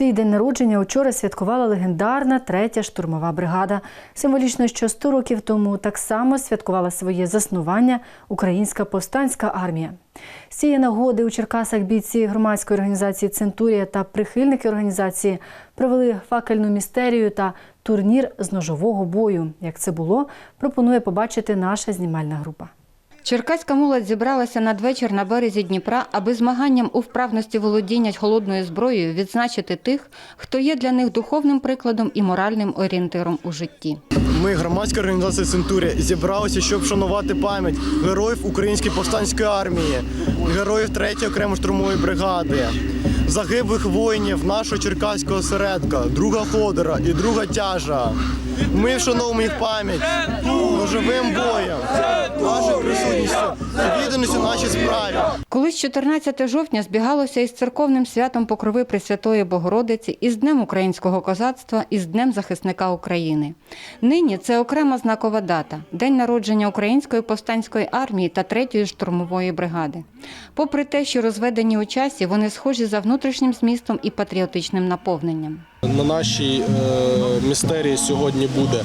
Свій день народження учора святкувала легендарна третя штурмова бригада. Символічно, що 100 років тому так само святкувала своє заснування Українська повстанська армія. З цієї нагоди у Черкасах бійці громадської організації Центурія та прихильники організації провели факельну містерію та турнір з ножового бою. Як це було, пропонує побачити наша знімальна група. Черкаська молодь зібралася надвечір на березі Дніпра, аби змаганням у вправності володіння холодною зброєю відзначити тих, хто є для них духовним прикладом і моральним орієнтиром у житті. Ми, громадська організація Центурія, зібралися, щоб вшанувати пам'ять героїв Української повстанської армії, героїв 3-ї окремої штурмової бригади, загиблих воїнів нашого черкаського осередка, друга Ходора і друга тяжа. Ми вшановуємо їх пам'ять ножовим боєм, присутністю, нашій справі. Колись 14 жовтня збігалося із церковним святом Покрови Пресвятої Богородиці, із Днем українського козацтва, і з Днем захисника України. Нині це окрема знакова дата день народження Української повстанської армії та 3-ї штурмової бригади. Попри те, що розведені у часі, вони схожі за внутрішнім змістом і патріотичним наповненням. На нашій е, містерії сьогодні буде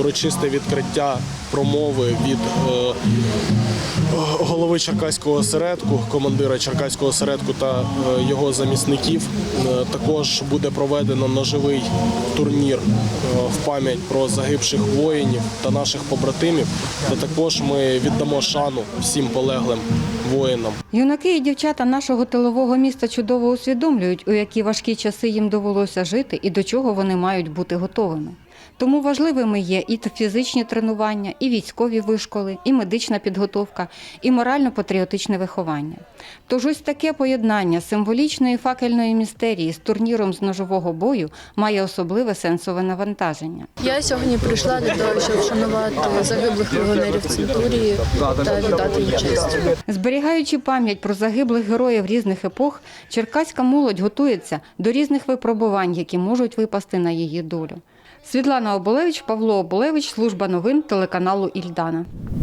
урочисте відкриття промови від е, голови Черкаського осередку, командира Черкаського осередку та е, його замісників. Також буде проведено ножовий турнір в пам'ять про загибших воїнів та наших побратимів. Та також ми віддамо шану всім полеглим воїнам. Юнаки і дівчата нашого тилового міста чудово усвідомлюють, у які важкі часи їм довелося жити і до чого вони мають бути готовими. Тому важливими є і фізичні тренування, і військові вишколи, і медична підготовка, і морально-патріотичне виховання. Тож ось таке поєднання символічної факельної містерії з турніром з ножового бою має особливе сенсове навантаження. Я сьогодні прийшла для того, щоб вшанувати загиблих легіонерів Центурії та віддати їм честь. Зберігаючи пам'ять про загиблих героїв різних епох, черкаська молодь готується до різних випробувань, які можуть випасти на її долю. Світлана Оболевич, Павло Оболевич, служба новин телеканалу Ільдана.